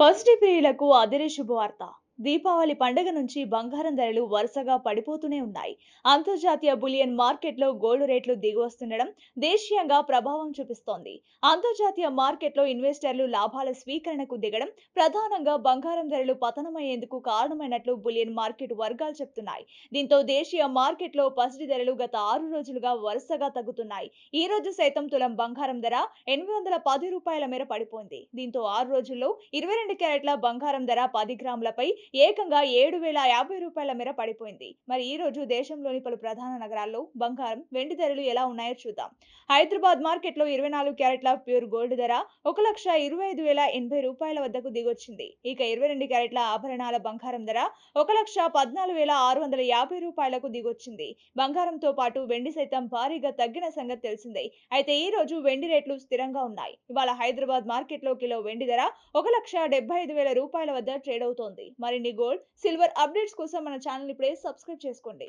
Positive ప్రియులకు అదిరే శుభవార్త. దీపావళి పండుగ నుంచి బంగారం ధరలు వరుసగా పడిపోతూనే ఉన్నాయి. అంతర్జాతీయ బులియన్ మార్కెట్లో గోల్డ్ రేట్లు దిగివస్తుండడం దేశీయంగా ప్రభావం చూపిస్తోంది. అంతర్జాతీయ మార్కెట్లో ఇన్వెస్టర్లు లాభాల స్వీకరణకు దిగడం ప్రధానంగా బంగారం ధరలు పతనమయ్యేందుకు కారణమైనట్లు బులియన్ మార్కెట్ వర్గాలు చెప్తున్నాయి. దీంతో దేశీయ మార్కెట్లో పసిడి ధరలు గత ఆరు రోజులుగా వరుసగా తగ్గుతున్నాయి. ఈ రోజు సైతం తులం బంగారం ధర ఎనిమిది వందల పది రూపాయల మేర పడిపోయింది. దీంతో ఆరు రోజుల్లో ఇరవై రెండు క్యారెట్ల బంగారం ధర పది గ్రాములపై ఏకంగా ఏడు వేల యాభై రూపాయల మేర పడిపోయింది. మరి ఈ రోజు దేశంలోని పలు ప్రధాన నగరాల్లో బంగారం వెండి ధరలు ఎలా ఉన్నాయో చూద్దాం. హైదరాబాద్ మార్కెట్లో ఇరవై నాలుగు క్యారెట్ల ప్యూర్ గోల్డ్ ధర ఒక లక్ష ఇరవై ఐదు వేల ఎనభై రూపాయల వద్దకు దిగొచ్చింది. ఇక ఇరవై రెండు క్యారెట్ల ఆభరణాల బంగారం ధర ఒక లక్ష పద్నాలుగు వేల ఆరు వందల యాభై రూపాయలకు దిగొచ్చింది. బంగారంతో పాటు వెండి సైతం భారీగా తగ్గిన సంగతి తెలిసిందే. అయితే ఈ రోజు వెండి రేట్లు స్థిరంగా ఉన్నాయి. ఇవాళ హైదరాబాద్ మార్కెట్లో కిలో వెండి ధర ఒక లక్ష డెబ్బై ఐదు వేల రూపాయల వద్ద ట్రేడ్ అవుతోంది. మరిన్ని గోల్డ్ సిల్వర్ అప్డేట్స్ కోసం మన ఛానల్ ఇప్పుడే సబ్స్క్రైబ్ చేసుకోండి.